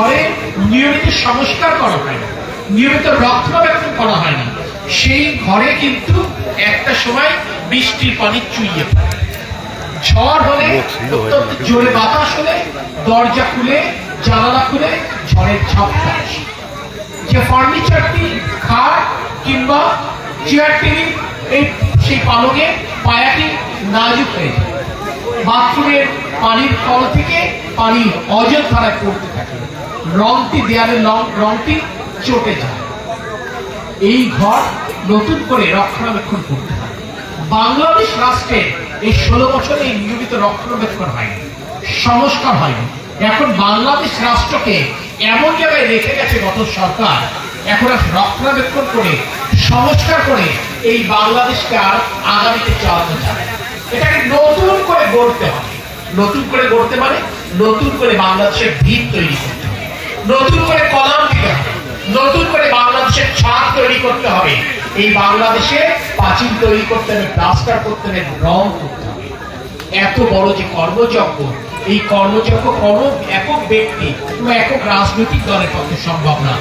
ঘরে নিয়মিত সংস্কার করা হয়নি নিয়মিত রক্ষণাবেক্ষণ করা হয়নি সেই ঘরে কিন্তু একটা সময় বৃষ্টির পানি চুইয়ে পড়ে। ঝড় হলে অত্যন্ত জোরে বাতাস হলে দরজা খুলে জানালা খুলে ঝড়ের ঝাপটা যে ফার্নিচারটি খাট কিংবা চেয়ার টেবিল এই সেই পালঙে পায়াটি নাজুক হয়ে যায়। বাথরুমের পানির কল থেকে পানি অযোধ্যায় পড়তে থাকে। রংটি দেয়ালের রংটি চটে যায়। এই ঘর নতুন করে রক্ষণাবেক্ষণ করতে হয়। বাংলাদেশ রাষ্ট্রে এই ষোলো বছরে নিয়মিত রক্ষণাবেক্ষণ হয়নি, সংস্কার হয়নি। এখন বাংলাদেশ রাষ্ট্রকে এমন জায়গায় রেখে গেছে গত সরকার, এখন আর রক্ষণাবেক্ষণ করে, সংস্কার করে এই বাংলাদেশকে আর আগামীতে চালানো যাবে এটাকে নতুন করে গড়তে হবে। নতুন করে গড়তে মানে নতুন করে বাংলাদেশের ভিত তৈরি করতে নতুন করে কলাম দিতে নতুন করে বাংলাদেশের ছাদ তৈরি করতে হবে। এই বাংলাদেশে পাঁচিল তৈরি করতে হবে, প্লাস্টার করতে হবে, রং করতে হবে। এত বড় যে কর্মযজ্ঞ, এই কর্মযজ্ঞ কোনো একক ব্যক্তি কিংবা একক রাজনৈতিক দলের পক্ষে সম্ভব না।